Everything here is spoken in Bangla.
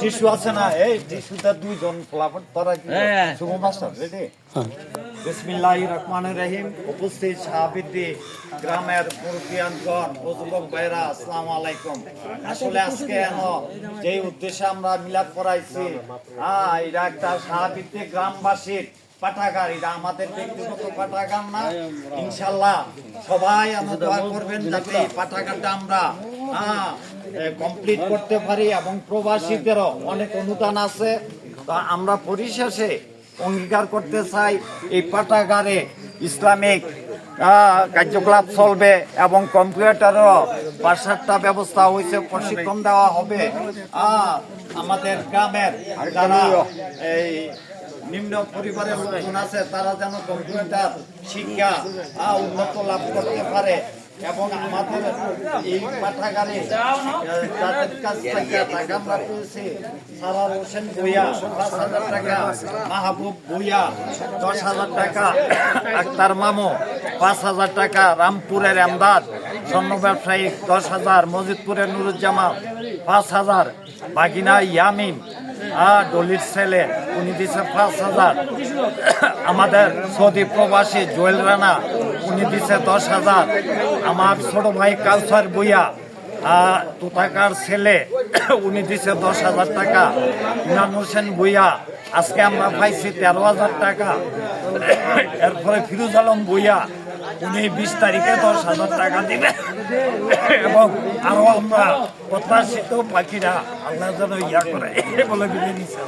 টিস্যু আছে না? এই টিস্যুটা দুইজন ফলাফল তোরা কি শুভ মাস্টার রেডি বিসমিল্লাহ রহমান রহিম। উপস্থিত সাহাবিদ্দি গ্রামের মুরব্বিয়ানগণ ও যুবক ভাইরা আসসালামু আলাইকুম। আসলে আজকে এন যে উদ্দেশ্যে আমরা মিলাদ করাইছি হ্যাঁ এটা একটা সাহাবিদ্দি গ্রামবাসীর পাঠাগার। এটা আমাদের ব্যক্তিগত পাঠাগার না। ইনশাল্লাহ সবাই আমরা দোয়া করবেন যাতে পাঠাগারটা আমরা হ্যাঁ কমপ্লিট করতে পারি এবং প্রবাসীদেরও অনেক অনুদান আছে। তো আমরা পরিশেষে অঙ্গীকার করতে চাই, এই পাঠাগারে ইসলামিক কার্যকলাপ চলবে এবং কম্পিউটারও পাঁচ ব্যবস্থা হয়েছে, প্রশিক্ষণ দেওয়া হবে। আমাদের গ্রামের যারা এই নিম্ন পরিবারের লোকজন আছে, তারা যেন কম্পিউটার শিক্ষা উন্নত লাভ করতে পারে। এবং আমাদের এই পাঠাগারে যাদের কাছ থেকে টাকা আমরা পেয়েছি সারার হোসেন ভুইয়া পাঁচ হাজার টাকা, মাহবুব ভুইয়া দশ হাজার টাকা, আক্তার মামু, পাঁচ হাজার টাকা, রামপুরের আমদাদ, স্বর্ণ ব্যবসায়ী, দশ হাজার, মজিদপুরের নুরুজ্জামান, পাঁচ হাজার, বাগিনা ইয়ামিন আর ডলির ছেলে, উনি দিছে পাঁচ হাজার। আমাদের সৌদি প্রবাসী জোয়েল রানা উনি দিছে দশ হাজার। আমার ছোট ভাই কালসার বইয়া তুতাকার ছেলে, উনি দিছে দশ হাজার টাকা। ইনান হোসেন বইয়া, আজকে আমরা পাইছি তেরো হাজার টাকা। এরপরে ফিরুজ আলম বইয়া, উনি বিশ তারিখে দশ হাজার টাকা দিবে। এবং আরও আমরা প্রত্যাশিত পাখিরা আল্লাহ যেন ইয়া করে বলে বিলিয়ে নিচ্ছে।